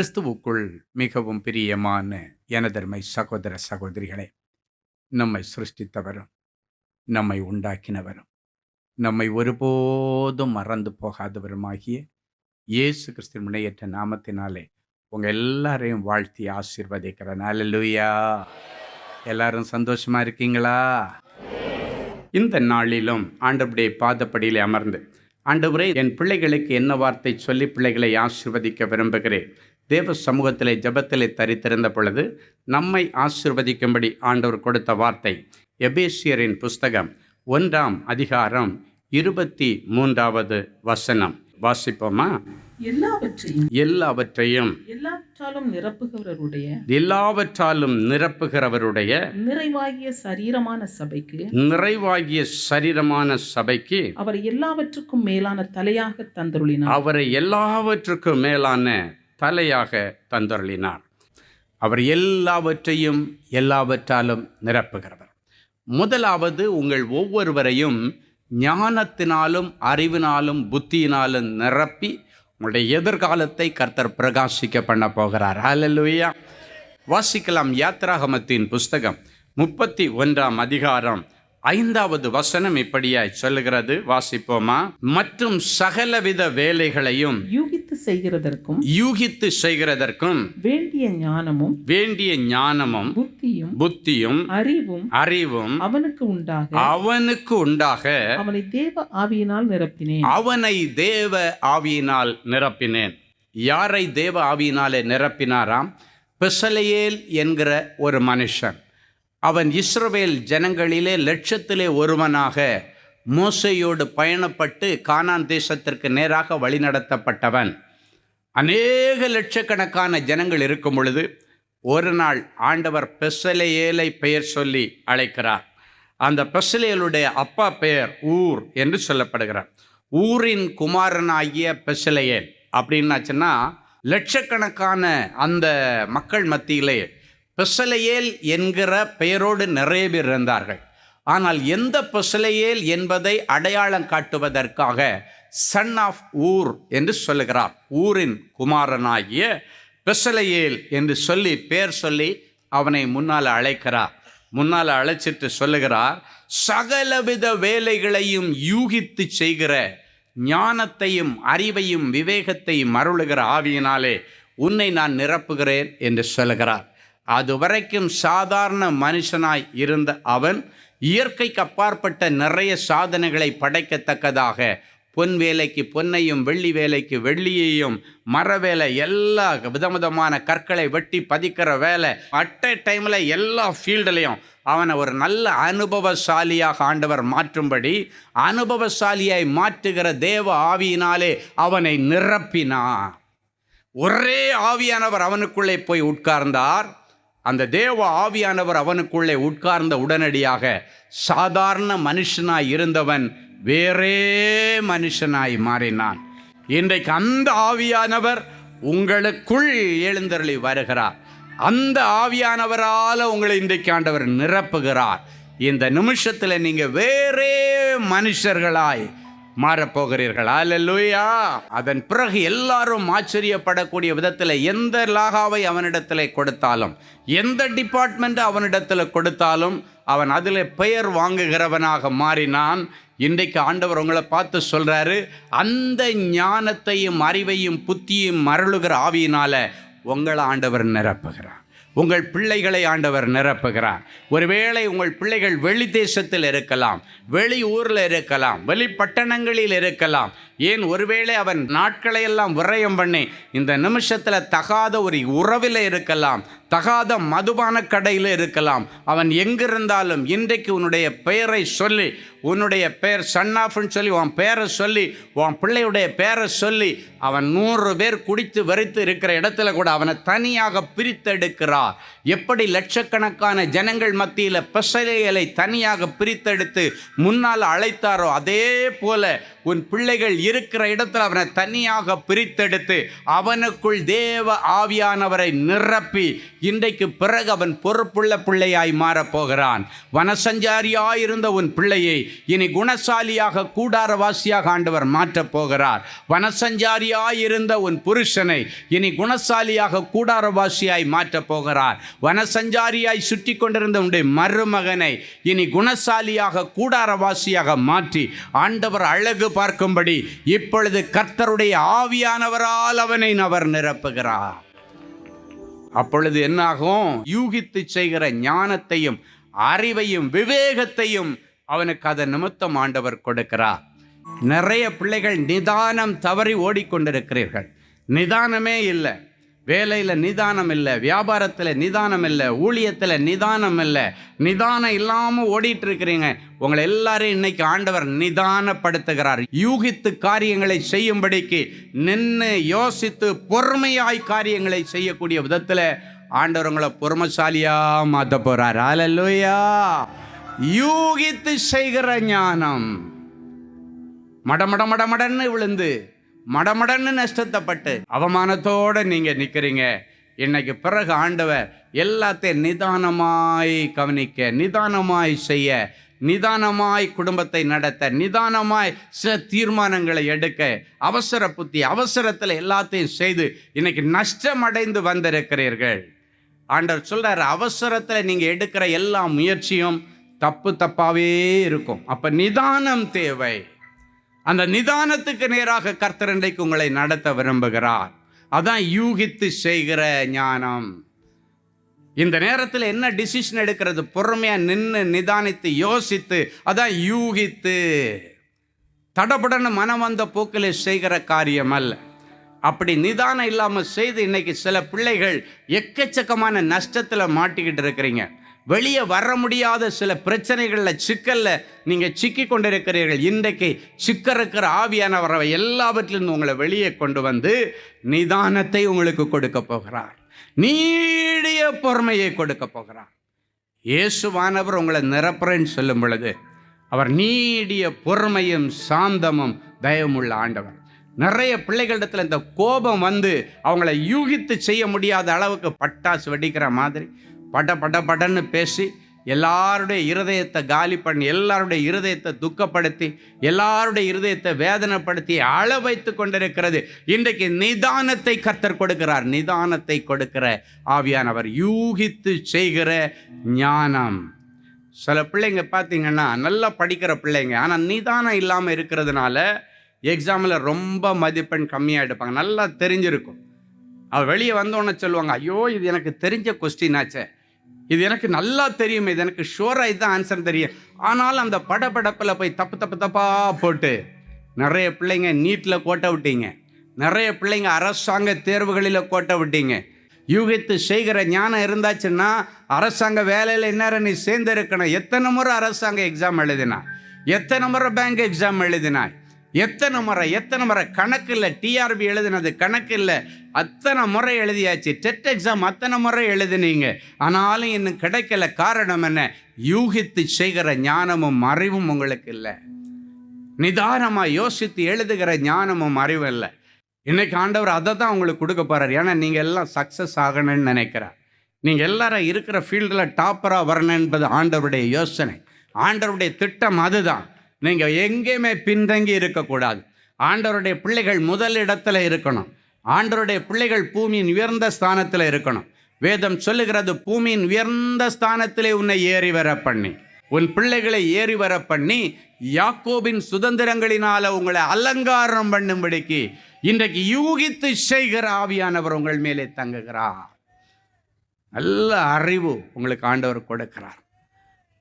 கிறிஸ்துவுக்குள் மிகவும் பிரியமான எனதர்மை சகோதர சகோதரிகளே நம்மை சிருஷ்டித்தவரும் நம்மை உண்டாக்கினவரும் நம்மை ஒருபோதும் மறந்து போகாதவருமாகிய இயேசு கிறிஸ்துவின் முனையற்ற நாமத்தினாலே உங்கள் எல்லாரையும் வாழ்த்தி ஆசீர்வதிக்கிறேன். அல்லேலூயா எல்லாரும் சந்தோஷமா இருக்கீங்களா? இந்த நாளிலும் ஆண்டபுடைய பாதப்படியில் அமர்ந்து ஆண்டவரே என் பிள்ளைகளுக்கு என்ன வார்த்தை சொல்லி பிள்ளைகளை ஆசிர்வதிக்க விரும்புகிறேன். தேவ சமூகத்திலே ஜெபத்திலே தரித்திருந்த பொழுது நம்மை ஆசிர்வதிக்கும்படி ஆண்டவர் கொடுத்த வார்த்தை எபேசியரின் புஸ்தகம் ஒன்றாம் அதிகாரம் இருபத்தி மூன்றாவது வசனம். வாசிப்போமா? எல்லாவற்றையும் எல்லாவற்றையும் எல்லாற்றாலும் நிரப்புகிறவருடைய எல்லாவற்றாலும் நிரப்புகிறவருடைய நிறைவாகிய சரீரமான சபைக்கு நிறைவாகிய சரீரமான சபைக்கு அவர் எல்லாவற்றுக்கும் மேலான தலையாக தந்தருளினார். அவரை எல்லாவற்றுக்கும் மேலான தலையாக தந்தொருளினார். அவர் எல்லாவற்றையும் எல்லாவற்றாலும் நிரப்புகிறவர். முதலாவது உங்கள் ஒவ்வொருவரையும் ஞானத்தினாலும் அறிவினாலும் புத்தியினாலும் நிரப்பி உங்களுடைய எதிர்காலத்தை கர்த்தர் பிரகாசிக்க பண்ண போகிறார். ஹalleluya வாசிக்கலாம் யாத்ராகமத்தின் புஸ்தகம் முப்பத்தி ஒன்றாம் அதிகாரம் ஐந்தாவது வசனம் இப்படியாய் சொல்லுகிறது. வாசிப்போமா? மற்றும் சகலவித வேலைகளையும் யூகித்து செய்கிறதற்கும் யூகித்து செய்கிறதற்கும் வேண்டிய ஞானமும் வேண்டிய ஞானமும் புத்தியும் புத்தியும் அறிவும் அறிவும் அவனுக்கு உண்டாக அவனுக்கு உண்டாக அவனை தேவ ஆவியினால் நிரப்பினேன். அவனை தேவ ஆவியினால் நிரப்பினேன். யாரை தேவ ஆவியினாலே நிரப்பினாராம்? பெசலையேல் என்கிற ஒரு மனுஷன். அவன் இஸ்ரவேல் ஜனங்களிலே லட்சத்திலே ஒருவனாக மோசையோடு பயணப்பட்டு கானான் தேசத்திற்கு நேராக வழிநடத்தப்பட்டவன். அநேக லட்சக்கணக்கான ஜனங்கள் இருக்கும் பொழுது ஒரு நாள் ஆண்டவர் பெசலையேலை பெயர் சொல்லி அழைக்கிறார். அந்த பெசலையலுடைய அப்பா பெயர் ஊர் என்று சொல்லப்படுகிறார். ஊரின் குமாரனாகிய பெசலையேல் அப்படின்னாச்சுன்னா லட்சக்கணக்கான அந்த மக்கள் மத்தியிலே பெசலையேல் என்கிற பெயரோடு நிறைய பேர் இருந்தார்கள். ஆனால் எந்த பொசலையேல் என்பதை அடையாளம் காட்டுவதற்காக சன் ஆஃப் ஊர் என்று சொல்லுகிறார். ஊரின் குமாரனாகிய பெசலையேல் என்று சொல்லி பேர் சொல்லி அவனை முன்னால் அழைக்கிறார். முன்னால் அழைச்சிட்டு சொல்லுகிறார் சகலவித வேலைகளையும் யூகித்து செய்கிற ஞானத்தையும் அறிவையும் விவேகத்தையும் அருளுகிற ஆவியினாலே உன்னை நான் நிரப்புகிறேன் என்று சொல்லுகிறார். அது வரைக்கும் சாதாரண மனுஷனாய் இருந்த அவன் இயற்கைக்கு அப்பாற்பட்ட நிறைய சாதனைகளை படைக்கத்தக்கதாக பொன் வேலைக்கு பொன்னையும் வெள்ளி வேலைக்கு வெள்ளியையும் மர வேலை எல்லா விதவிதமான கற்களை வெட்டி பதிக்கிற வேலை. அட் எ டைமில் எல்லா ஃபீல்டுலேயும் அவனை ஒரு நல்ல அனுபவசாலியாக ஆண்டவர் மாற்றும்படி அனுபவசாலியாய் மாற்றுகிற தேவ ஆவியினாலே அவனை நிரப்பினார். ஒரே ஆவியானவர் அவனுக்குள்ளே போய் உட்கார்ந்தார். அந்த தேவ ஆவியானவர் அவனுக்குள்ளே உட்கார்ந்த உடனடியாக சாதாரண மனுஷனாய் இருந்தவன் வேறே மனுஷனாய் மாறினான். இன்றைக்கு அந்த ஆவியானவர் உங்களுக்குள் எழுந்தருளி வருகிறார். அந்த ஆவியானவரால் உங்களை இன்றைக்கு ஆண்டவர் நிரப்புகிறார். இந்த நிமிஷத்தில் நீங்கள் வேறே மனுஷர்களாய் மாறப்போகிறீர்கள். அல்லேலூயா அதன் பிறகு எல்லாரும் ஆச்சரியப்படக்கூடிய விதத்தில் எந்த லாகாவை அவனிடத்தில் கொடுத்தாலும் எந்த டிபார்ட்மெண்ட் அவனிடத்தில் கொடுத்தாலும் அவன் அதில் பெயர் வாங்குகிறவனாக மாறினான். இன்றைக்கு ஆண்டவர் உங்களை பார்த்து சொல்கிறாரு அந்த ஞானத்தையும் அறிவையும் புத்தியும் மரளுகிற ஆவியினால் உங்களை ஆண்டவர் நிரப்புகிறார். உங்கள் பிள்ளைகளை ஆண்டவர் நிரப்புகிறார். ஒருவேளை உங்கள் பிள்ளைகள் வெளி தேசத்தில் இருக்கலாம் வெளி ஊரில் இருக்கலாம் வெளி பட்டணங்களில் இருக்கலாம் ஏன் ஒருவேளை அவன் நாட்களை எல்லாம் விரயம் பண்ணி இந்த நிமிஷத்தில் தகாத ஒரு உறவில் இருக்கலாம் தகாத மதுபான கடையில் இருக்கலாம் அவன் எங்கிருந்தாலும் இன்றைக்கு உன்னுடைய பெயரை சொல்லி உன்னுடைய பெயர் சன்னாஃப்னு சொல்லி உன் பெயரை சொல்லி உன் பிள்ளையுடைய பெயரை சொல்லி அவன் நூறு பேர் குடித்து வெறித்து இருக்கிற இடத்துல கூட அவனை தனியாக பிரித்தெடுக்கிறார். எப்படி லட்சக்கணக்கான ஜனங்கள் மத்தியில் பெசலைகளை தனியாக பிரித்தெடுத்து முன்னால் அழைத்தாரோ அதே போல உன் பிள்ளைகள் இருக்கிற இடத்துல அவனை தனியாக பிரித்தெடுத்து அவனுக்குள் தேவ ஆவியானவரை நிரப்பி இன்றைக்கு பிறகு அவன் பொறுப்புள்ள பிள்ளையாய் மாறப்போகிறான். வனசஞ்சாரியாயிருந்த உன் பிள்ளையை இனி குணசாலியாக கூடாரவாசியாக ஆண்டவர் மாற்றப் போகிறார் வனசஞ்சாரியாயிருந்த உன் புருஷனை இனி குணசாலியாக கூடாரவாசியாய் மாற்றப் போகிறார் வனசஞ்சாரியாய் சுற்றி கொண்டிருந்த உன்னுடைய மருமகனை இனி குணசாலியாக கூடாரவாசியாக மாற்றி ஆண்டவர் அழகு பார்க்கும்படி இப்பொழுது கர்த்தருடைய ஆவியானவரால் அவனை அவர் நிரப்புகிறார். அப்பொழுது என்னாகும்? யூகித்து செய்கிற ஞானத்தையும் அறிவையும் விவேகத்தையும் அவனுக்கு அதன் நிமித்தம் ஆண்டவர் கொடுக்கிறார். நிறைய பிள்ளைகள் நிதானம் தவறி ஓடிக்கொண்டிருக்கிறீர்கள். நிதானமே இல்லை. வேலையில் நிதானம் இல்லை வியாபாரத்தில் நிதானம் இல்லை ஊழியத்தில் நிதானம் இல்லை நிதானம் இல்லாமல் ஓடிட்டு இருக்கிறீங்க. உங்களை எல்லாரையும் இன்னைக்கு ஆண்டவர் நிதானப்படுத்துகிறார். யூகித்து காரியங்களை செய்யும்படிக்கு நின்று யோசித்து பொறுமையாய் காரியங்களை செய்யக்கூடிய விதத்தில் ஆண்டவர் உங்களை பொறுமைசாலியாக மாற்ற போகிறார் அலலுயா யூகித்து செய்கிற ஞானம் மடமட மடமடன்னு விழுந்து மடமடன்னு நஷ்டத்தைப்பட்டு அவமானத்தோடு நீங்கள் நிற்கிறீங்க இன்னைக்கு பிறகு ஆண்டவர் எல்லாத்தையும் நிதானமாய் கவனிக்க நிதானமாய் செய்ய நிதானமாய் குடும்பத்தை நடத்த நிதானமாய் சில தீர்மானங்களை எடுக்க அவசர புத்தி அவசரத்தில் எல்லாத்தையும் செய்து இன்னைக்கு நஷ்டம் அடைந்து வந்திருக்கிறீர்கள். ஆண்டவர் சொல்கிறார் அவசரத்தில் நீங்கள் எடுக்கிற எல்லா முயற்சியும் தப்பு தப்பாகவே இருக்கும். அப்போ நிதானம் தேவை. அந்த நிதானத்துக்கு நேராக கர்த்தர் இன்றைக்கு உங்களை நடத்த விரும்புகிறார். அதான் யூகித்து செய்கிற ஞானம். இந்த நேரத்தில் என்ன டிசிஷன் எடுக்கிறது? பொறுமையாக நின்று நிதானித்து யோசித்து அதான் யூகித்து. தடபடன்னு மனம் வந்த போக்கில் செய்கிற காரியம் அல்ல அப்படி நிதானம் இல்லாமல் செய்து இன்னைக்கு சில பிள்ளைகள் எக்கச்சக்கமான நஷ்டத்தில் மாட்டிக்கிட்டு இருக்கிறீங்க. வெளியே வர முடியாத சில பிரச்சனைகளில் சிக்கலில் நீங்கள் சிக்கி கொண்டிருக்கிறீர்கள். இன்றைக்கு சிக்க இருக்கிற எல்லாவற்றிலிருந்து உங்களை வெளியே கொண்டு வந்து நிதானத்தை உங்களுக்கு கொடுக்க போகிறார். நீடிய பொறுமையை கொடுக்க போகிறார். இயேசுவானவர் உங்களை நிரப்புறேன்னு சொல்லும் பொழுது அவர் நீடிய பொறுமையும் சாந்தமும் தயவுமுள்ள ஆண்டவர். நிறைய பிள்ளைகளிடத்தில் இந்த கோபம் வந்து அவங்கள யூகித்து செய்ய முடியாத அளவுக்கு பட்டாசு வெடிக்கிற மாதிரி பட பட படன்னு பேசி எல்லாருடைய இருதயத்தை காலி பண்ணி எல்லாருடைய இருதயத்தை துக்கப்படுத்தி எல்லாருடைய இருதயத்தை வேதனைப்படுத்தி அழ வைத்து கொண்டிருக்கிறது. இன்றைக்கு நிதானத்தை கர்த்தர் கொடுக்கிறார். நிதானத்தை கொடுக்கிற ஆவியானவர். யூகித்து செய்கிற ஞானம். சில பிள்ளைங்க பார்த்தீங்கன்னா நல்லா படிக்கிற பிள்ளைங்க. ஆனால் நிதானம் இல்லாமல் இருக்கிறதுனால எக்ஸாமில் ரொம்ப மதிப்பெண் கம்மியாக எடுப்பாங்க. நல்லா தெரிஞ்சிருக்கும். அவள் வெளியே வந்தோடனே சொல்லுவாங்க ஐயோ இது எனக்கு தெரிஞ்ச கொஸ்டின் ஆச்சே இது எனக்கு நல்லா தெரியும் இது எனக்கு ஷோராக இதுதான் ஆன்சர் தெரியும் ஆனாலும் அந்த படபடப்பில் போய் தப்பு தப்பு தப்பாக போட்டு நிறைய பிள்ளைங்க நீட்டில் கோட்டை விட்டீங்க. நிறைய பிள்ளைங்க அரசாங்க தேர்வுகளில் கோட்டை விட்டீங்க. யூகித்து செய்கிற ஞானம் இருந்தாச்சுன்னா அரசாங்க வேலையில் இந்நேரம் நீ சேர்ந்து இருக்கணும் எத்தனை முறை அரசாங்க எக்ஸாம் எழுதினா? எத்தனை முறை பேங்க் எக்ஸாம் எழுதினாய்? எத்தனை முறை எத்தனை முறை? கணக்கு இல்லை டிஆர்பி எழுதினது கணக்கு இல்லை அத்தனை முறை எழுதியாச்சு. டெட் எக்ஸாம் அத்தனை முறை எழுதினீங்க. ஆனாலும் இன்னும் கிடைக்கல. காரணம் என்ன? யூகித்து செய்கிற ஞானமும் அறிவும் உங்களுக்கு இல்லை. நிதானமாக யோசித்து எழுதுகிற ஞானமும் அறிவும் இல்லை. இன்னைக்கு ஆண்டவர் அதை தான் உங்களுக்கு கொடுக்க போகிறார் ஏன்னா நீங்கள் எல்லாம் சக்ஸஸ் ஆகணும்னு நினைக்கிறார். நீங்கள் எல்லாரும் இருக்கிற ஃபீல்டில் டாப்பராக வரணும் என்பது ஆண்டவருடைய யோசனை. ஆண்டவருடைய திட்டம் அதுதான். நீங்கள் எங்கேயுமே பின்தங்கி இருக்கக்கூடாது. ஆண்டவருடைய பிள்ளைகள் முதல் இடத்துல இருக்கணும். ஆண்டவருடைய பிள்ளைகள் பூமியின் உயர்ந்த ஸ்தானத்தில் இருக்கணும். வேதம் சொல்லுகிறது பூமியின் உயர்ந்த ஸ்தானத்திலே உன்னை ஏறி வர பண்ணி. உன் பிள்ளைகளை ஏறி வர பண்ணி யாக்கோபின் சுதந்திரங்களினால் உங்களை அலங்காரம் பண்ணும்படிக்கு இன்றைக்கு யூகித்து செய்கிற ஆவியானவர் உங்கள் மேலே தங்குகிறார். நல்ல அறிவு உங்களுக்கு ஆண்டவர் கொடுக்கிறார்.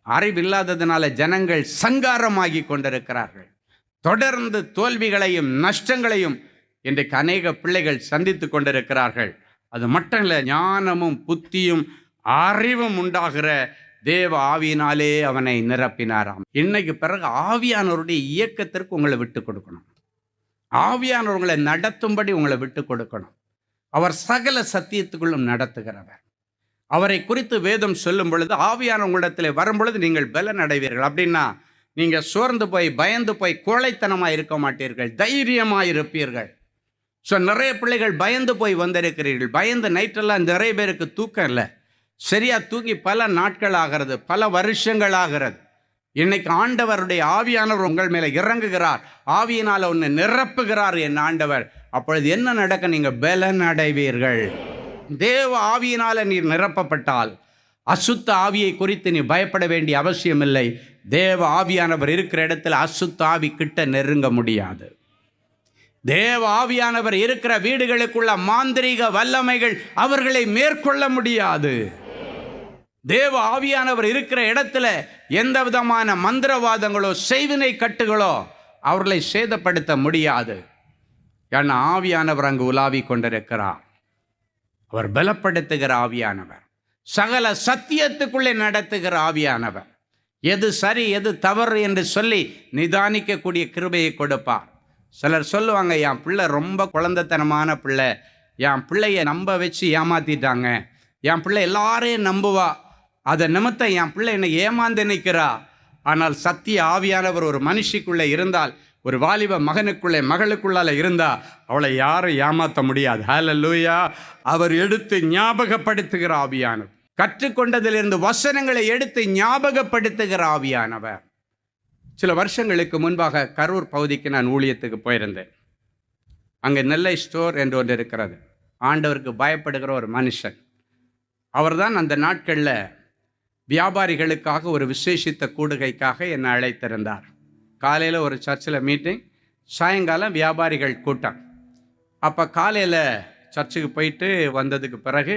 அறிவில்லாததுனால ஜனங்கள் சங்காரமாகி கொண்டிருக்கிறார்கள். தொடர்ந்து தோல்விகளையும் நஷ்டங்களையும் இன்றைக்கு அநேக பிள்ளைகள் சந்தித்து கொண்டிருக்கிறார்கள். அது மட்டும் இல்லை ஞானமும் புத்தியும் அறிவும் உண்டாகிற தேவ ஆவியினாலே அவனை நிரப்பினாராம். இன்னைக்கு பிறகு ஆவியானவருடைய இயக்கத்திற்கு உங்களை விட்டு கொடுக்கணும். ஆவியானவர்களை உங்களை நடத்தும்படி உங்களை விட்டு கொடுக்கணும். அவர் சகல சத்தியத்துக்குள்ளும் நடத்துகிறவர். அவரை குறித்து வேதம் சொல்லும் பொழுது ஆவியான உங்களிடத்தில் வரும் பொழுது நீங்கள் பலன் அடைவீர்கள் அப்படின்னா நீங்கள் சோர்ந்து போய் பயந்து போய் கோழைத்தனமாக இருக்க மாட்டீர்கள். தைரியமாக இருப்பீர்கள். ஸோ நிறைய பிள்ளைகள் பயந்து போய் வந்திருக்கிறீர்கள். பயந்து நைட்டெல்லாம் நிறைய பேருக்கு தூக்கம் இல்லை. சரியாக தூங்கி பல நாட்கள் ஆகிறது பல வருஷங்கள் ஆகிறது. இன்னைக்கு ஆண்டவருடைய ஆவியானவர் உங்கள் மேலே இறங்குகிறார். ஆவியினால் ஒன்று நிரப்புகிறார் என் ஆண்டவர். அப்பொழுது என்ன நடக்க? நீங்கள் பலன் அடைவீர்கள் தேவ ஆவியினால் நீர் நிரப்பப்பட்டால் அசுத்த ஆவியை குறித்து நீ பயப்பட வேண்டிய அவசியமில்லை. தேவ ஆவியானவர் இருக்கிற இடத்துல அசுத்த ஆவி கிட்ட நெருங்க முடியாது. தேவ ஆவியானவர் இருக்கிற வீடுகளுக்குள்ள மாந்திரீக வல்லமைகள் அவர்களை மேற்கொள்ள முடியாது. தேவ ஆவியானவர் இருக்கிற இடத்துல எந்த விதமான மந்திரவாதங்களோ செய்வினை கட்டுகளோ அவர்களை சேதப்படுத்த முடியாது. ஏன்னா ஆவியானவர் அங்கு உலாவி கொண்டிருக்கிறார். அவர் பலப்படுத்துகிற ஆவியானவர். சகல சத்தியத்துக்குள்ளே நடத்துகிற ஆவியானவர். எது சரி எது தவறு என்று சொல்லி நிதானிக்கக்கூடிய கிருபையை கொடுப்பார். சிலர் சொல்லுவாங்க என் பிள்ளை ரொம்ப குழந்தைத்தனமான பிள்ளை. என் பிள்ளைய நம்ப வச்சு ஏமாத்திட்டாங்க. என் பிள்ளை எல்லாரையும் நம்புவா. அதை நிமித்தம் என் பிள்ளை என்னை ஏமாந்து நிற்கிறா. ஆனால் சத்திய ஆவியானவர் ஒரு மனுஷிக்குள்ளே இருந்தால் ஒரு வாலிப மகனுக்குள்ளே மகளுக்குள்ளால இருந்தால் அவளை யாரும் ஏமாற்ற முடியாது. ஹalleluya அவர் எடுத்து ஞாபகப்படுத்துகிற ஆவியானவர். கற்றுக்கொண்டதிலிருந்து வசனங்களை எடுத்து ஞாபகப்படுத்துகிற ஆவியானவர். சில வருஷங்களுக்கு முன்பாக கரூர் பகுதிக்கு நான் ஊழியத்துக்கு போயிருந்தேன். அங்கே நெல்லை ஸ்டோர் என்று ஒன்று இருக்கிறது. ஆண்டவருக்கு பயப்படுகிற ஒரு மனுஷன். அவர்தான் அந்த நாட்களில் வியாபாரிகளுக்காக ஒரு விசேஷித்த கூடுகைக்காக என்னை அழைத்திருந்தார். காலையில் ஒரு சர்ச்சில் மீட்டிங் சாயங்காலம் வியாபாரிகள் கூட்டம். அப்போ காலையில் சர்ச்சுக்கு போயிட்டு வந்ததுக்கு பிறகு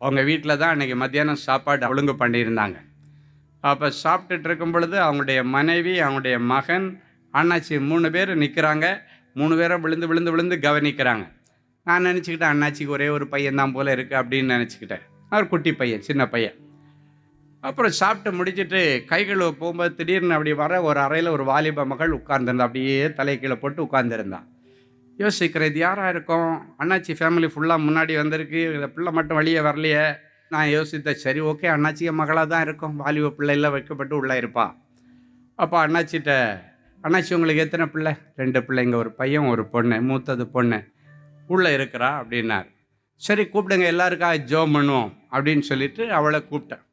அவங்க வீட்டில் தான் அன்றைக்கி மத்தியானம் சாப்பாடு ஒழுங்கு பண்ணியிருந்தாங்க. அப்போ சாப்பிட்டுட்டு இருக்கும் பொழுது அவங்களுடைய மனைவி அவங்களுடைய மகன் அண்ணாச்சி மூணு பேர் நிற்கிறாங்க மூணு பேரும் விழுந்து விழுந்து விழுந்து கவனிக்கிறாங்க. நான் நினச்சிக்கிட்டேன் அண்ணாச்சிக்கு ஒரே ஒரு பையன் தான் போல் இருக்குது அப்படின்னு நினச்சிக்கிட்டேன். அவர் குட்டி பையன் சின்ன பையன். அப்புறம் சாப்பிட்டு முடிச்சுட்டு கை போகும்போது திடீர்னு அப்படி வர ஒரு அறையில் ஒரு வாலிப மகள் உட்கார்ந்திருந்தா அப்படியே தலை கீழே போட்டு உட்கார்ந்துருந்தான் யோசிக்கிறேன் இது யாராக இருக்கும்? அண்ணாச்சி ஃபேமிலி ஃபுல்லாக முன்னாடி வந்திருக்கு இந்த பிள்ளை மட்டும் வெளியே வரலையே. நான் யோசித்தேன் சரி ஓகே அண்ணாச்சி மகளாக தான் இருக்கும். வாலிப பிள்ளைலாம் வைக்கப்பட்டு உள்ளே இருப்பா. அப்போ அண்ணாச்சிட்ட அண்ணாச்சி உங்களுக்கு எத்தனை பிள்ளை? ரெண்டு பிள்ளைங்க ஒரு பையன் ஒரு பொண்ணு மூத்தது பொண்ணு. உள்ளே இருக்கிறா அப்படின்னார். சரி கூப்பிடுங்க எல்லாருக்கா ஜோம் பண்ணுவோம் அப்படின்னு சொல்லிட்டு அவளை கூப்பிட்டேன்.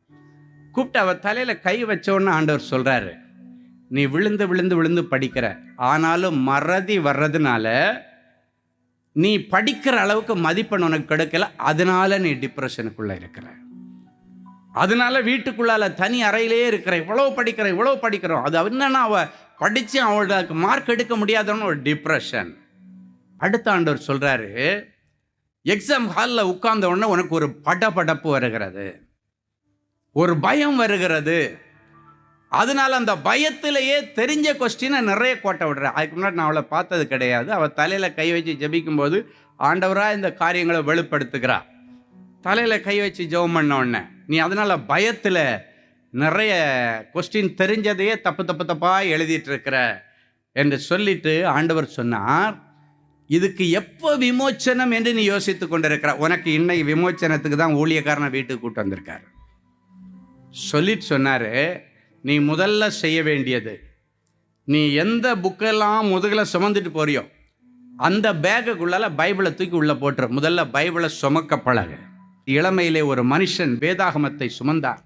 கூப்பிட்டு அவள் தலையில் கை வச்சோன்னு ஆண்டவர் சொல்கிறாரு நீ விழுந்து விழுந்து விழுந்து படிக்கிற. ஆனாலும் மறதி வர்றதுனால நீ படிக்கிற அளவுக்கு மதிப்பெண் உனக்கு கிடைக்கல. அதனால நீ டிப்ரெஷனுக்குள்ளே இருக்கிற. அதனால வீட்டுக்குள்ளால தனி அறையிலேயே இருக்கிற. இவ்வளோ படிக்கிற இவ்வளோ படிக்கிறோம் அது என்னன்னா அவ படித்து அவளுக்கு மார்க் எடுக்க முடியாதவனு ஒரு டிப்ரெஷன் அடுத்த ஆண்டவர் சொல்கிறாரு எக்ஸாம் ஹாலில் உட்கார்ந்த உடனே உனக்கு ஒரு படபடப்பு வருகிறது. ஒரு பயம் வருகிறது. அதனால் அந்த பயத்திலேயே தெரிஞ்ச கொஸ்டினை நிறைய கோட்டை விடுறேன். அதுக்கு முன்னாடி நான் அவளை பார்த்தது கிடையாது. அவள் தலையில் கை வச்சு ஜெபிக்கும்போது ஆண்டவராக இந்த காரியங்களை வெளிப்படுத்துகிறா. தலையில் கை வச்சு ஜெபம் பண்ண உடனே நீ அதனால் பயத்தில் நிறைய கொஸ்டின் தெரிஞ்சதையே தப்பு தப்பு தப்பாக எழுதிட்டுருக்கிற என்று சொல்லிட்டு ஆண்டவர் சொன்னார். இதுக்கு எப்போ விமோச்சனம்? என்று நீ யோசித்து கொண்டிருக்கிற உனக்கு இன்னைக்கு விமோச்சனத்துக்கு தான் ஊழியக்காரனை வீட்டுக்கு கூட்டு வந்திருக்காரு. சொல்லிட்டு சொன்னார் நீ முதல்ல செய்ய வேண்டியது நீ எந்த புக்கெல்லாம் முதுகில் சுமந்துட்டு போறியோ அந்த பேக்குக்குள்ளால பைபிளை தூக்கி உள்ளே போட்டுரு. முதல்ல பைபிளை சுமக்க பழக. இளமையிலே ஒரு மனுஷன் வேதாகமத்தை சுமந்தார்.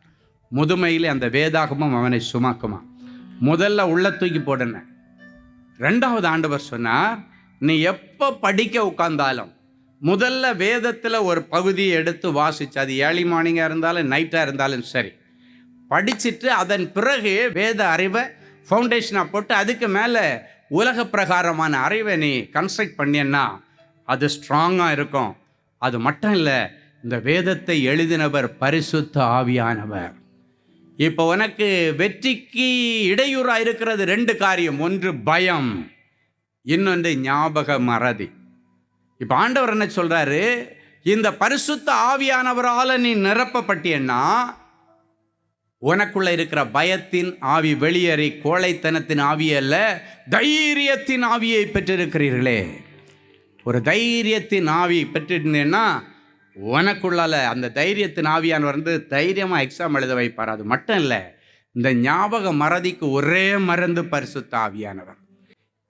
முதுமையிலே அந்த வேதாகமம் அவனை சுமக்குமா? முதல்ல உள்ள தூக்கி போடுன ரெண்டாவது ஆண்டவர் சொன்னார் நீ எப்போ படிக்க உட்கார்ந்தாலும் முதல்ல வேதத்தில் ஒரு பகுதியை எடுத்து வாசிச்சு அது ஏர்லி மார்னிங்காக இருந்தாலும் நைட்டாக இருந்தாலும் சரி படிச்சுட்டு அதன் பிறகு வேத அறிவை ஃபவுண்டேஷனாக போட்டு அதுக்கு மேலே உலக பிரகாரமான அறிவை நீ கன்ஸ்ட்ரக்ட் பண்ணியன்னா அது ஸ்ட்ராங்காக இருக்கும். அது மட்டும் இல்லை இந்த வேதத்தை எழுதினவர் பரிசுத்த ஆவியானவர். இப்போ உனக்கு வெற்றிக்கு இடையூறாக இருக்கிறது ரெண்டு காரியம். ஒன்று பயம் இன்னொன்று ஞாபக மறதி. இப்போ ஆண்டவர் என்ன சொல்கிறாரு இந்த பரிசுத்த ஆவியானவரால் நீ நிரப்பப்பட்டியன்னா உனக்குள்ள இருக்கிற பயத்தின் ஆவி வெளியேறி கோழைத்தனத்தின் ஆவி அல்ல தைரியத்தின் ஆவியை பெற்றிருக்கிறீர்களே. ஒரு தைரியத்தின் ஆவி பெற்றிருந்தேன்னா உனக்குள்ளால அந்த தைரியத்தின் ஆவியானவர் வந்து தைரியமாக எக்ஸாம் எழுத வைப்பார். அது மட்டும் இல்லை இந்த ஞாபக மறதிக்கு ஒரே மருந்து பரிசுத்த ஆவியானவர்.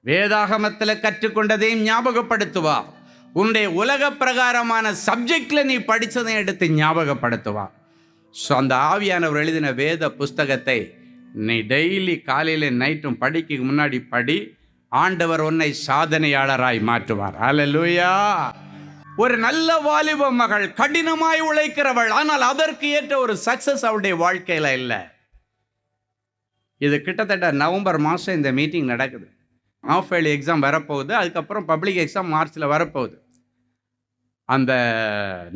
வேதாகமத்தில் கற்றுக்கொண்டதையும் ஞாபகப்படுத்துவா உன்னுடைய உலக பிரகாரமான சப்ஜெக்டில் நீ படித்ததை எடுத்து ஞாபகப்படுத்துவா ஸோ அந்த ஆவியானவர் எழுதின வேத புஸ்தகத்தை நீ டெய்லி காலையில் நைட்டும் படிக்க முன்னாடி படி ஆண்டவர் உன்னை சாதனையாளராய் மாற்றுவார். அல்லேலூயா ஒரு நல்ல வாலிப மகள் கடினமாய் உழைக்கிறவள் ஆனால் அதற்கு ஏற்ற ஒரு சக்சஸ் அவளுடைய வாழ்க்கையில் இல்லை. இது கிட்டத்தட்ட நவம்பர் மாதம் இந்த மீட்டிங் நடக்குது. ஆஃப் எக்ஸாம் வரப்போகுது அதுக்கப்புறம் பப்ளிக் எக்ஸாம் மார்ச்சில் வரப்போகுது. அந்த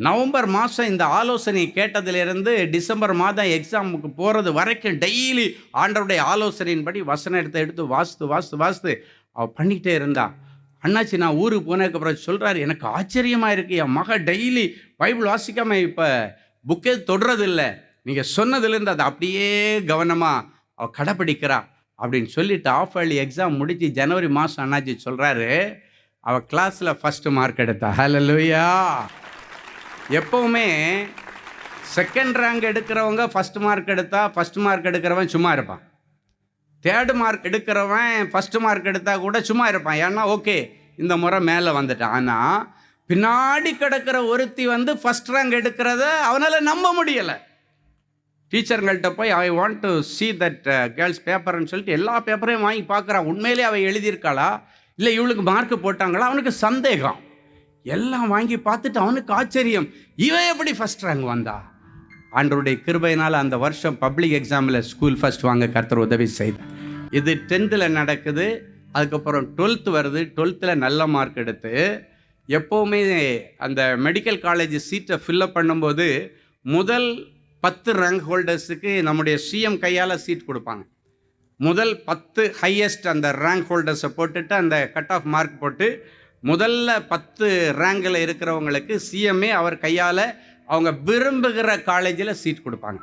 நவம்பர் மாதம் இந்த ஆலோசனை கேட்டதிலிருந்து டிசம்பர் மாதம் எக்ஸாமுக்கு போகிறது வரைக்கும் டெய்லி ஆண்டவருடைய ஆலோசனையின்படி வசனம் எடுத்து எடுத்து வாசித்து வாசித்து வாசித்து அவள் பண்ணிக்கிட்டே இருந்தா. அண்ணாச்சி நான் ஊருக்கு போனதுக்கப்புறம் சொல்கிறாரு எனக்கு ஆச்சரியமாக இருக்குது என் மக டெய்லி பைபிள் வாசிக்காமல் இப்போ புக்கே தொடுறதில்ல. நீங்கள் சொன்னதுலேருந்து அதை அப்படியே கவனமாக அவள் கடைப்பிடிக்கிறா. அப்படின்னு சொல்லிட்டு ஆஃப் ஏர்லி எக்ஸாம் முடித்து ஜனவரி மாதம் அண்ணாச்சி சொல்கிறாரு அவள் கிளாஸில் ஃபஸ்ட்டு மார்க் எடுத்தா. ஹalleluya எப்போவுமே செகண்ட் ரேங்க் எடுக்கிறவங்க ஃபஸ்ட் மார்க் எடுத்தா ஃபஸ்ட் மார்க் எடுக்கிறவன் சும்மா இருப்பான். தேர்டு மார்க் எடுக்கிறவன் ஃபஸ்ட்டு மார்க் எடுத்தால் கூட சும்மா இருப்பான். ஏன்னா ஓகே இந்த முறை மேலே வந்துட்டான். ஆனால் பின்னாடி கிடக்கிற ஒருத்தி வந்து ஃபஸ்ட் ரேங்க் எடுக்கிறத அவனால் நம்ப முடியலை. டீச்சருங்கள்கிட்ட போய் I want to see that girls பேப்பர்னு சொல்லிட்டு எல்லா பேப்பரையும் வாங்கி பார்க்குறான் உண்மையிலே அவள் எழுதியிருக்காளா? இல்லை இவளுக்கு மார்க் போட்டாங்களா? அவனுக்கு சந்தேகம். எல்லாம் வாங்கி பார்த்துட்டு அவனுக்கு ஆச்சரியம். இவன் எப்படி ஃபஸ்ட் ரேங்க் வந்தா? ஆண்டருடைய கிருபையினால் அந்த வருஷம் பப்ளிக் எக்ஸாமில் ஸ்கூல் ஃபர்ஸ்ட் வாங்க கர்த்தர் உதவி செய்தார். இது டென்த்தில் நடக்குது. அதுக்கப்புறம் டுவெல்த்து வருது. டுவெல்த்தில் நல்ல மார்க் எடுத்து எப்போவுமே அந்த மெடிக்கல் காலேஜ் சீட்டை ஃபில்லப் பண்ணும்போது முதல் பத்து ரேங்க் ஹோல்டர்ஸுக்கு நம்முடைய சிஎம் கையால் சீட் கொடுப்பாங்க. முதல் பத்து ஹையஸ்ட் அந்த ரேங்க் ஹோல்டர்ஸை போட்டுட்டு அந்த கட் ஆஃப் மார்க் போட்டு முதல்ல பத்து ரேங்கில் இருக்கிறவங்களுக்கு சிஎம்ஏ அவர் கையால் அவங்க விரும்புகிற காலேஜில் சீட் கொடுப்பாங்க.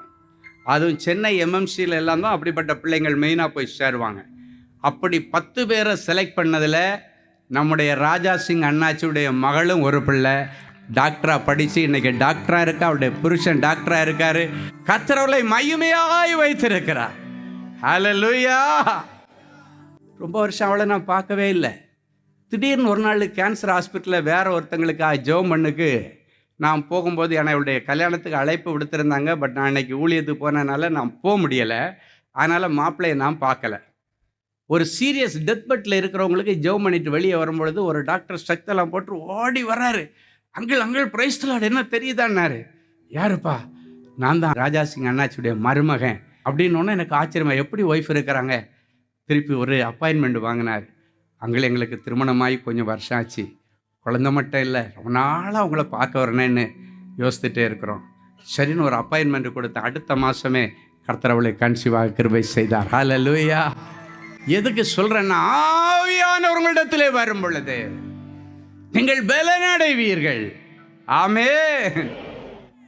அதுவும் சென்னை எம்எம்சியில் எல்லாம் தான் அப்படிப்பட்ட பிள்ளைங்கள் மெயினாக போய் சேருவாங்க. அப்படி பத்து பேரை செலக்ட் பண்ணதில் நம்முடைய ராஜா சிங் அண்ணாச்சியுடைய மகளும் ஒரு பிள்ளை. டாக்டராக படித்து இன்றைக்கி டாக்டராக இருக்கா? அவருடைய புருஷன் டாக்டராக இருக்கார். கத்திரவளை மையுமையாய் வைத்திருக்கிறார். ஹalleluya ரொம்ப வருஷம் அவளை நான் பார்க்கவே இல்லை. திடீர்னு ஒரு நாள் கேன்சர் ஹாஸ்பிட்டலில் வேற ஒருத்தங்களுக்கு ஜோம் பண்ணுக்கு நான் போகும்போது என்னை இவளுடைய கல்யாணத்துக்கு அழைப்பு விடுத்திருந்தாங்க. பட் நான் இன்னைக்கு ஊழியத்துக்கு போனதுனால நான் போக முடியலை. அதனால் மாப்பிள்ளையை நான் பார்க்கல. ஒரு சீரியஸ் டெத் பெட்டில் இருக்கிறவங்களுக்கு ஜெவ் பண்ணிட்டு வெளியே வரும்பொழுது ஒரு டாக்டர் ஸ்ட்ரக்தெல்லாம் போட்டு ஓடி வர்றாரு. அங்கிள் அங்கிள் பிரைஸ்தலாட் என்ன தெரியுதான்னாரு? யாருப்பா? நான் தான். ராஜா சிங் அண்ணாச்சியுடைய மருமகன். அப்படின்னு எனக்கு ஆச்சரியமாக எப்படி ஒய்ஃப் இருக்கிறாங்க? திருப்பி ஒரு அப்பாயின்மெண்ட் வாங்கினார். அங்கே எங்களுக்கு திருமணமாகி கொஞ்சம் வருஷம் ஆச்சு. குழந்த மட்டும் இல்லை ரொம்ப நாளாக அவங்கள பார்க்க வரணும்னு யோசித்துட்டே இருக்கிறோம். சரின்னு ஒரு அப்பாயின்மெண்ட் கொடுத்த அடுத்த மாதமே கர்த்தரவளை கன்சீவாக கிருபை செய்தார். ஹalleluya எதுக்கு சொல்கிறேன்னா ஆவியானவர்களிடத்திலே வரும் பொழுது நீங்கள் பலனடைவீர்கள். ஆமே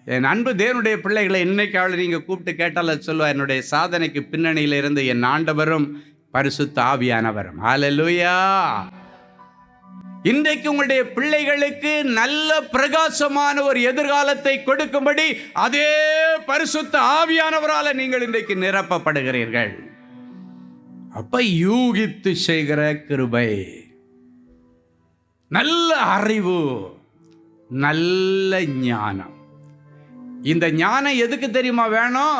என் அன்பு தேவனுடைய பிள்ளைகளை இன்னைக்காவது அவளை நீங்கள் கூப்பிட்டு கேட்டால் சொல்லுவா என்னுடைய சாதனைக்கு பின்னணியில் இருந்து என் ஆண்டவரும் பரிசுத்த ஆவியானவரும். ஹalleluya இன்றைக்கு உங்களுடைய பிள்ளைகளுக்கு நல்ல பிரகாசமான ஒரு எதிர்காலத்தை கொடுக்கும்படி அதே பரிசுத்த ஆவியானவரால் நீங்கள் இன்றைக்கு நிரப்பப்படுகிறீர்கள். அப்ப யூகித்து செய்கிற கிருபை நல்ல அறிவு நல்ல ஞானம். இந்த ஞானம் எதுக்கு தெரியுமா வேணும்?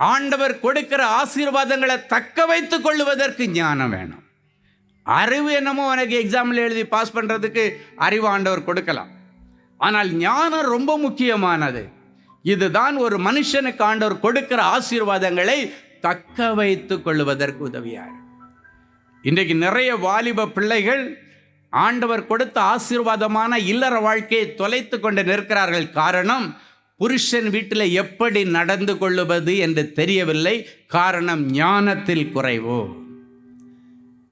ஆண்டவர் கொடுக்கிற ஆசீர்வாதங்களை தக்க வைத்து கொள்வதற்கு ஞானம் வேணும். அறிவு என்னமோ உனக்கு எக்ஸாமில் எழுதி பாஸ் பண்ணுறதுக்கு அறிவு ஆண்டவர் கொடுக்கலாம். ஆனால் ஞானம் ரொம்ப முக்கியமானது. இதுதான் ஒரு மனுஷனுக்கு ஆண்டவர் கொடுக்கிற ஆசீர்வாதங்களை தக்க வைத்து கொள்வதற்கு உதவியாக இன்றைக்கு நிறைய வாலிப பிள்ளைகள் ஆண்டவர் கொடுத்த ஆசீர்வாதமான இல்லற வாழ்க்கையை தொலைத்து கொண்டு நிற்கிறார்கள். காரணம் புருஷன் வீட்டில் எப்படி நடந்து கொள்ளுவது என்று தெரியவில்லை. காரணம் ஞானத்தில் குறைவு.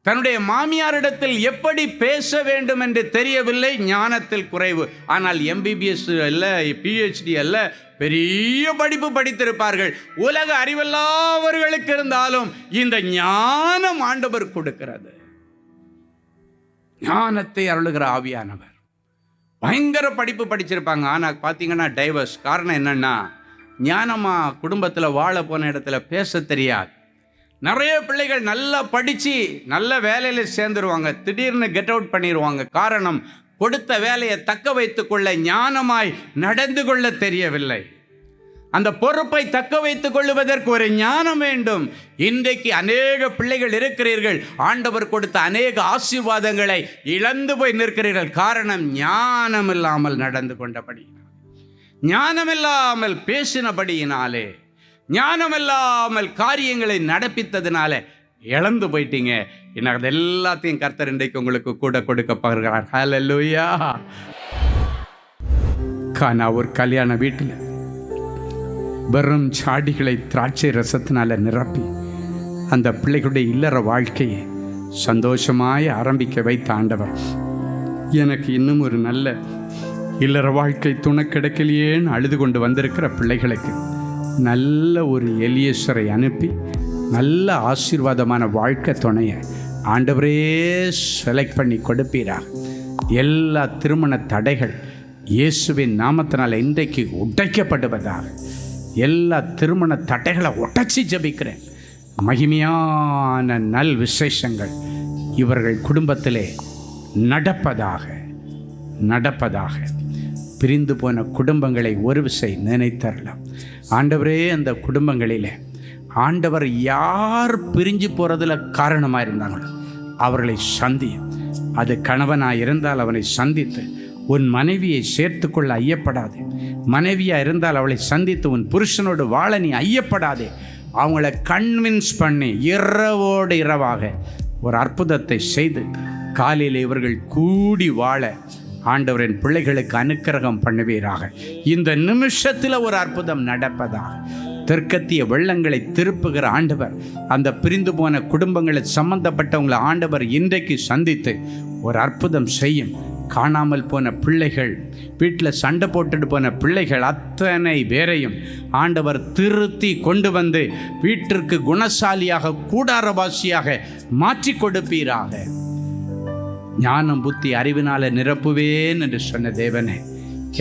தன்னுடைய மாமியாரிடத்தில் எப்படி பேச வேண்டும் என்று தெரியவில்லை. ஞானத்தில் குறைவு. ஆனால் எம்பிபிஎஸ் அல்ல பிஹெச்டி அல்ல பெரிய படிப்பு படித்திருப்பார்கள். உலக அறிவெல்லாவர்களுக்கு இருந்தாலும் இந்த ஞானம் ஆண்டவர் கொடுக்கிறது. ஞானத்தை அருளுகிற ஆவியானவர். பயங்கர படிப்பு படிச்சிருப்பாங்க. ஆனால் பார்த்தீங்கன்னா டைவர்ஸ் காரணம் என்னென்னா ஞானமாக குடும்பத்தில் வாழ போன இடத்துல பேச தெரியாது. நிறைய பிள்ளைகள் நல்லா படித்து நல்ல வேலையில் சேர்ந்துருவாங்க. திடீர்னு கெட் அவுட் பண்ணிடுவாங்க காரணம் கொடுத்த வேலையை தக்க வைத்துக்கொள்ள ஞானமாய் நடந்து கொள்ள தெரியவில்லை. அந்த பொறுப்பை தக்க வைத்துக் கொள்வதற்கு ஒரு ஞானம் வேண்டும் இன்றைக்கு அநேக பிள்ளைகள் இருக்கிறீர்கள் ஆண்டவர் கொடுத்த அநேக ஆசீர்வாதங்களை இழந்து போய் நிற்கிறீர்கள் காரணம் ஞானம் இல்லாமல் நடந்து கொண்டபடி ஞானமில்லாமல் பேசினபடியினாலே ஞானமில்லாமல் காரியங்களை நடப்பித்ததினால இழந்து போயிட்டீங்க என்ன அது எல்லாத்தையும் கர்த்தர் இன்றைக்கு உங்களுக்கு கூட கொடுக்க போகிறார் ஹalleluya கானா ஒரு கல்யாண வீட்டில் வெறும் சாடிகளை திராட்சை ரசத்தினால நிரப்பி அந்த பிள்ளைகளுடைய இல்லற வாழ்க்கையை சந்தோஷமாய் ஆரம்பிக்க வைத்த ஆண்டவர். எனக்கு இன்னும் ஒரு நல்ல இல்லற வாழ்க்கை துணை கிடைக்கலையேன்னு அழுது கொண்டு வந்திருக்கிற பிள்ளைகளுக்கு நல்ல ஒரு எலியேஸ்வரை அனுப்பி நல்ல ஆசீர்வாதமான வாழ்க்கை துணையை ஆண்டவரே செலக்ட் பண்ணி கொடுப்பீரா. எல்லா திருமண தடைகள் இயேசுவின் நாமத்தினால் இன்றைக்கு உடைக்கப்படுவதாக எல்லா திருமண தடைகளை ஒட்டச்சி ஜபிக்கிறேன். மகிமையான நல் விசேஷங்கள் இவர்கள் குடும்பத்திலே நடப்பதாக நடப்பதாக. பிரிந்து போன குடும்பங்களை ஒரு விசை நினைத்தரலாம். ஆண்டவரே அந்த குடும்பங்களிலே ஆண்டவர் யார் பிரிஞ்சு போகிறதுல காரணமாக இருந்தாங்களோ அவர்களை சந்தி. அது கணவனாக இருந்தால் அவனை சந்தித்து உன் மனைவியை சேர்த்து கொள்ள மனைவியாக இருந்தால் அவளை சந்தித்து உன் புருஷனோடு வாழ நீ ஐயப்படாதே. அவங்கள கன்வின்ஸ் பண்ணி. இரவோடு இரவாக. ஒரு அற்புதத்தை செய்து காலையில் இவர்கள் கூடி வாழ ஆண்டவரின் பிள்ளைகளுக்கு அனுக்கிரகம் பண்ணுவீராக. இந்த நிமிஷத்தில் ஒரு அற்புதம் நடப்பதாக. தெற்கத்திய வெள்ளங்களை திருப்புகிற ஆண்டவர் அந்த பிரிந்து போன குடும்பங்களை சம்பந்தப்பட்டவங்களை ஆண்டவர் இன்றைக்கு சந்தித்து ஒரு அற்புதம் செய்யும். காணாமல் போன பிள்ளைகள் வீட்டில் சண்டை போட்டுட்டு போன பிள்ளைகள் அத்தனை பேரையும் ஆண்டவர் திருத்தி கொண்டு வந்து வீட்டிற்கு குணசாலியாக கூடாரவாசியாக மாற்றி கொடுப்பீராக. ஞானம் புத்தி அறிவினால நிரப்புவேன் என்று சொன்ன தேவனே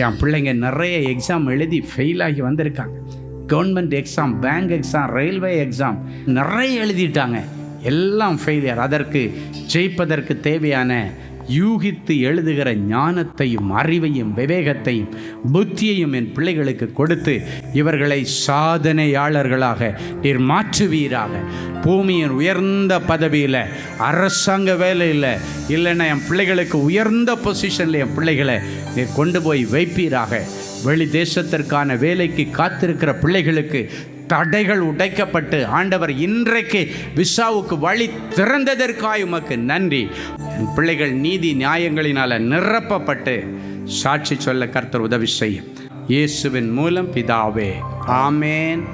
என் பிள்ளைங்க நிறைய எக்ஸாம் எழுதி ஃபெயில் ஆகி வந்திருக்காங்க. Government exam bank exam railway exam நிறைய எழுதிட்டாங்க. எல்லாம் ஃபெயிலியர் அதற்கு ஜெயிப்பதற்கு தேவையான யூகித்து எழுதுகிற ஞானத்தையும் அறிவையும் விவேகத்தையும் புத்தியையும் என் பிள்ளைகளுக்கு கொடுத்து இவர்களை சாதனையாளர்களாக நீர் மாற்றுவீராக பூமியின் உயர்ந்த பதவியில் அரசாங்க வேலையில் இல்லைன்னா என் பிள்ளைகளுக்கு உயர்ந்த பொசிஷனில் என் பிள்ளைகளை நீர் கொண்டு போய் வைப்பீராக. வெளி தேசத்திற்கான வேலைக்கு காத்திருக்கிற பிள்ளைகளுக்கு தடைகள் உடைக்கப்பட்டு ஆண்டவர் இன்றைக்கு விசாவுக்கு வழி திறந்ததற்காய் உமக்கு நன்றி. என் பிள்ளைகள் நீதி நியாயங்களினால நிரப்பப்பட்டு சாட்சி சொல்ல கர்த்தர் உதவி செய்யும். இயேசுவின் மூலம் பிதாவே ஆமேன்.